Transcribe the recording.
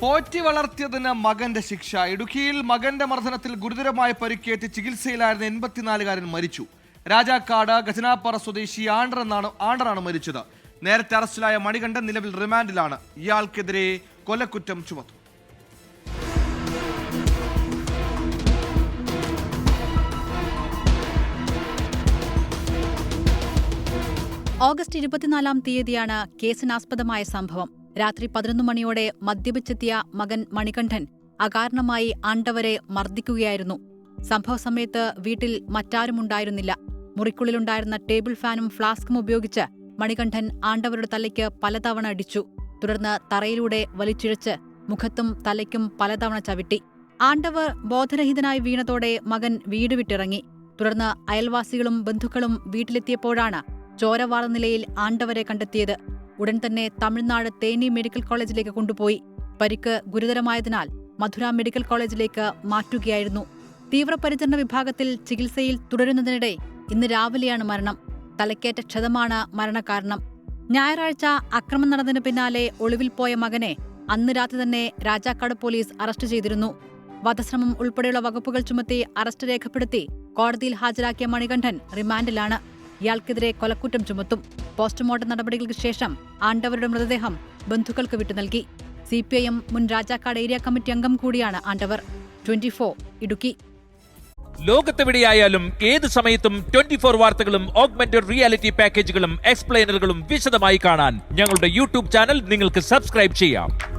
പോറ്റി വളർത്തിയതിന് മകന്റെ ശിക്ഷ. ഇടുക്കിയിൽ മകന്റെ മർദ്ദനത്തിൽ ഗുരുതരമായ പരിക്കേറ്റ് ചികിത്സയിലായിരുന്ന എൺപത്തിനാലുകാരൻ മരിച്ചു. രാജാക്കാട് ഖജനാപ്പാറ സ്വദേശി ആണ്ടർ എന്നാണ് ആണ്ടറാണ് മരിച്ചത്. നേരത്തെ അറസ്റ്റിലായ മണികണ്ഠൻ നിലവിൽ റിമാൻഡിലാണ്. ഇയാൾക്കെതിരെ കൊലക്കുറ്റം ചുമത്തും. ഓഗസ്റ്റ് ഇരുപത്തിനാലാം തീയതിയാണ് കേസിനാസ്പദമായ സംഭവം. രാത്രി പതിനൊന്ന് മണിയോടെ മദ്യപിച്ചെത്തിയ മകൻ മണികണ്ഠൻ അകാരണമായി ആണ്ടവരെ മർദ്ദിക്കുകയായിരുന്നു. സംഭവ സമയത്ത് വീട്ടിൽ മറ്റാരുമുണ്ടായിരുന്നില്ല മുറിക്കുള്ളിലുണ്ടായിരുന്ന ടേബിൾ ഫാനും ഫ്ലാസ്കും ഉപയോഗിച്ച് മണികണ്ഠൻ ആണ്ടവരുടെ തലയ്ക്ക് പലതവണ അടിച്ചു. തുടർന്ന് തറയിലൂടെ വലിച്ചിഴച്ച് മുഖത്തും തലയ്ക്കും പലതവണ ചവിട്ടി. ആണ്ടവർ ബോധരഹിതനായി വീണതോടെ മകൻ വീട് വിട്ടിറങ്ങി. തുടർന്ന് അയൽവാസികളും ബന്ധുക്കളും വീട്ടിലെത്തിയപ്പോഴാണ് ചോരവാള നിലയിൽ ആണ്ടവരെ കണ്ടെത്തിയത്. ഉടൻ തന്നെ തമിഴ്നാട് തേനി മെഡിക്കൽ കോളേജിലേക്ക് കൊണ്ടുപോയി. പരിക്ക് ഗുരുതരമായതിനാൽ മധുര മെഡിക്കൽ കോളേജിലേക്ക് മാറ്റുകയായിരുന്നു. തീവ്രപരിചരണ വിഭാഗത്തിൽ ചികിത്സയിൽ തുടരുന്നതിനിടെ ഇന്ന് രാവിലെയാണ് മരണം. തലക്കേറ്റ ക്ഷതമാണ് മരണകാരണം. ഞായറാഴ്ച അക്രമം നടന്നതിന് പിന്നാലെ ഒളിവിൽ പോയ മകനെ അന്ന് രാത്രി തന്നെ രാജാക്കാട് പോലീസ് അറസ്റ്റ് ചെയ്തിരുന്നു. വധശ്രമം ഉൾപ്പെടെയുള്ള വകുപ്പുകൾ ചുമത്തി അറസ്റ്റ് രേഖപ്പെടുത്തി കോടതിയിൽ ഹാജരാക്കിയ മണികണ്ഠൻ റിമാൻഡിലാണ്. ഇയാൾക്കെതിരെ കൊലക്കുറ്റം ചുമത്തും. പോസ്റ്റ്മോർട്ടം നടപടികൾക്ക് ശേഷം ആണ്ടവരുടെ മൃതദേഹം ബന്ധുക്കൾക്ക് വിട്ടു നൽകി. സി പി ഐ എം മുൻ രാജാക്കാട് ഏരിയ കമ്മിറ്റി അംഗം കൂടിയാണ് ആണ്ടവർ. Twenty four Idukki. ലോകത്തെവിടെയായാലും ഏത് സമയത്തും ട്വന്റി ഫോർ വാർത്തകളും ഓഗ്മെന്റഡ് റിയാലിറ്റി പാക്കേജുകളും എക്സ്പ്ലെയിനറുകളും വിശദമായി കാണാൻ ഞങ്ങളുടെ യൂട്യൂബ് ചാനൽ നിങ്ങൾക്ക് സബ്സ്ക്രൈബ് ചെയ്യാം.